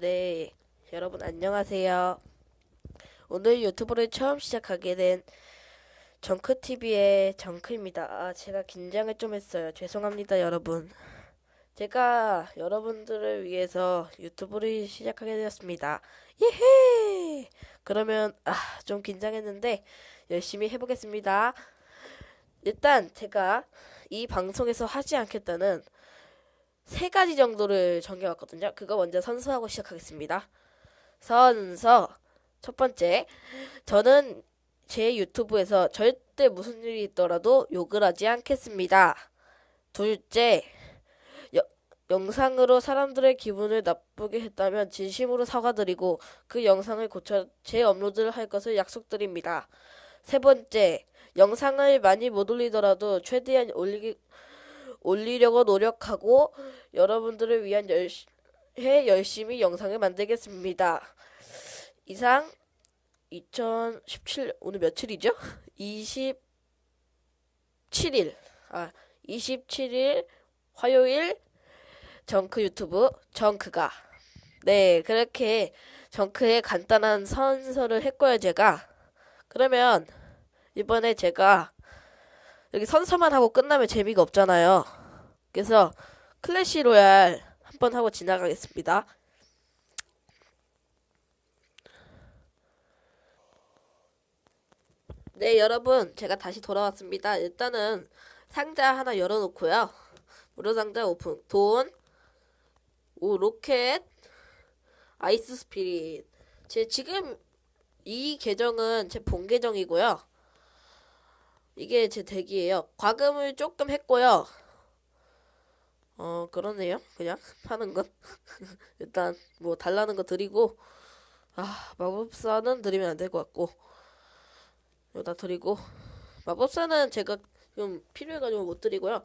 네, 여러분 안녕하세요. 오늘 유튜브를 처음 시작하게 된 정크TV의 정크입니다. 아, 제가 긴장을 좀 했어요. 죄송합니다, 여러분. 제가 여러분들을 위해서 유튜브를 시작하게 되었습니다. 예헤! 그러면, 아, 좀 긴장했는데, 열심히 해보겠습니다. 일단, 제가 이 방송에서 하지 않겠다는 세 가지 정도를 정해왔거든요. 그거 먼저 선서하고 시작하겠습니다. 선서. 첫 번째, 저는 제 유튜브에서 절대 무슨 일이 있더라도 욕을 하지 않겠습니다. 둘째, 여- 영상으로 사람들의 기분을 나쁘게 했다면 진심으로 사과드리고 그 영상을 고쳐 재업로드를 할 것을 약속드립니다. 세 번째, 영상을 많이 못 올리더라도 최대한 올리기, 올리려고 노력하고 여러분들을 위한 열시, 해 열심히 영상을 만들겠습니다. 이상 2017 오늘 며칠이죠? 27일 아 27일 화요일 정크 유튜브 정크가 네 그렇게 정크의 간단한 선서를 했고요 제가 그러면 이번에 제가 여기 선서만 하고 끝나면 재미가 없잖아요. 그래서 클래시 로얄 한번 하고 지나가겠습니다. 네, 여러분, 제가 다시 돌아왔습니다. 일단은 상자 하나 열어놓고요. 무료 상자 오픈. 돈, 오, 로켓, 아이스 스피릿. 제 지금 이 계정은 제 본 계정이고요. 이게 제 덱이에요. 과금을 조금 했고요. 어, 그러네요. 그냥 파는 건. 일단 뭐 달라는 거 드리고 아, 마법사는 드리면 안 될 것 같고. 여기다 드리고 마법사는 제가 좀 필요해가지고 못 드리고요.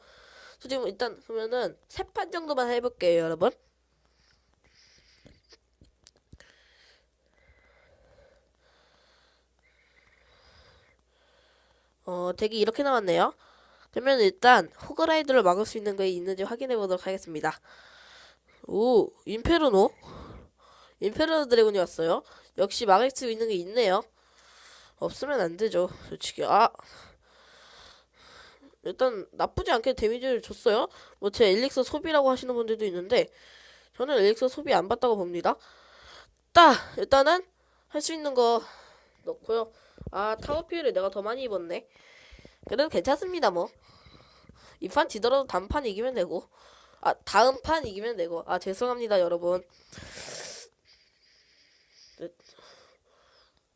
저 지금 일단 그러면은 세 판 정도만 해볼게요, 여러분. 어, 덱이 이렇게 나왔네요. 그러면 일단 호그라이드를 막을 수 있는 게 있는지 확인해 보도록 하겠습니다. 오, 인페르노? 인페르노 드래곤이 왔어요. 역시 막을 수 있는 게 있네요. 없으면 안 되죠. 솔직히. 아. 일단 나쁘지 않게 데미지를 줬어요. 뭐 제 엘릭서 소비라고 하시는 분들도 있는데 저는 엘릭서 소비 안 받다고 봅니다. 딱 일단은 할 수 있는 거 넣고요. 아 타워 피해를 내가 더 많이 입었네. 그래도 괜찮습니다 뭐. 이 판 지더라도 다음 판 이기면 되고. 아 다음 판 이기면 되고. 아 죄송합니다 여러분. 네,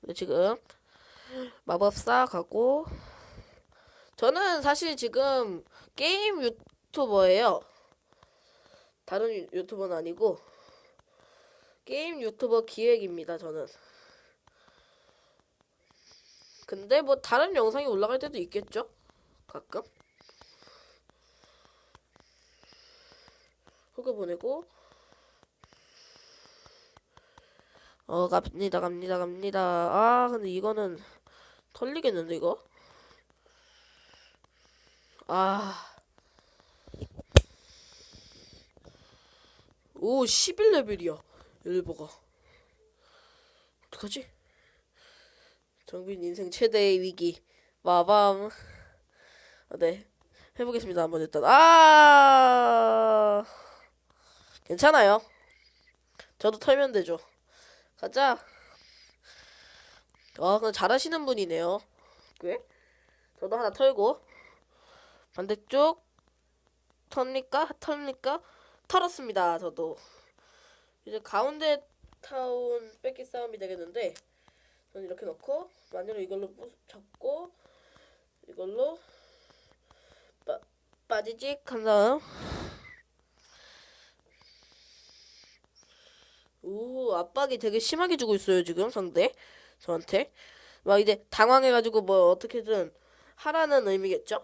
네, 지금 마법사 가고 저는 사실 지금 게임 유튜버예요. 다른 유- 유튜버는 아니고 게임 유튜버 기획입니다. 저는. 근데 뭐 다른 영상이 올라갈 때도 있겠죠? 가끔. 후그 보내고 어 갑니다 갑니다 갑니다 아 근데 이거는 털리겠는데 이거 아. 오, 11레벨이야. 엘버가. 어떡하지? 정빈 인생 최대의 위기. 마밤. 아, 네. 해보겠습니다. 한번 일단. 아. 괜찮아요. 저도 털면 되죠. 가자. 아, 그냥 잘하시는 분이네요. 꽤. 저도 하나 털고. 반대쪽 털니까 털니까 털었습니다. 저도 이제 가운데 타운 뺏기 싸움이 되겠는데 이렇게 넣고 마녀를 이걸로 잡고 이걸로 빠, 빠지직 한 다음 오 압박이 되게 심하게 주고 있어요 지금 상대. 저한테. 막 이제 당황해가지고 뭐 어떻게든 하라는 의미겠죠?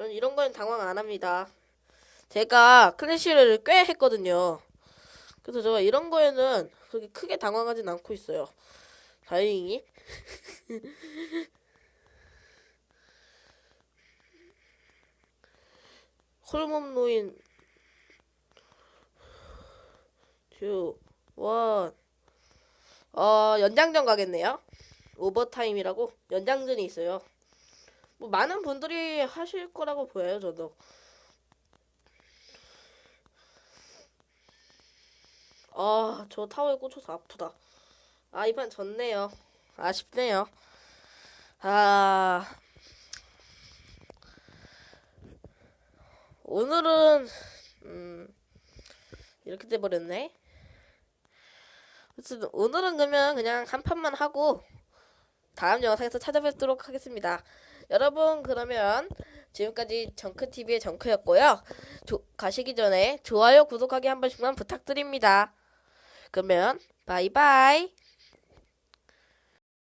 저는 이런 거는 당황 안 합니다. 제가 클래시를 꽤 했거든요. 그래서 제가 이런 거에는 그렇게 크게 당황하진 않고 있어요. 다행히. 홀몸 노인 듀원 어, 연장전 가겠네요. 오버타임이라고 연장전이 있어요. 뭐 많은 분들이 하실 거라고 보여요, 저도. 아, 저 타워에 꽂혀서 아프다. 아, 이판 졌네요. 아쉽네요. 아, 오늘은, 음, 이렇게 돼 버렸네. 어쨌든 오늘은 그러면 그냥 한 판만 하고 다음 영상에서 찾아뵙도록 하겠습니다. 여러분 그러면 지금까지 정크TV의 정크였고요. 조- 가시기 전에 좋아요, 구독하기 한 번씩만 부탁드립니다. 그러면 바이바이.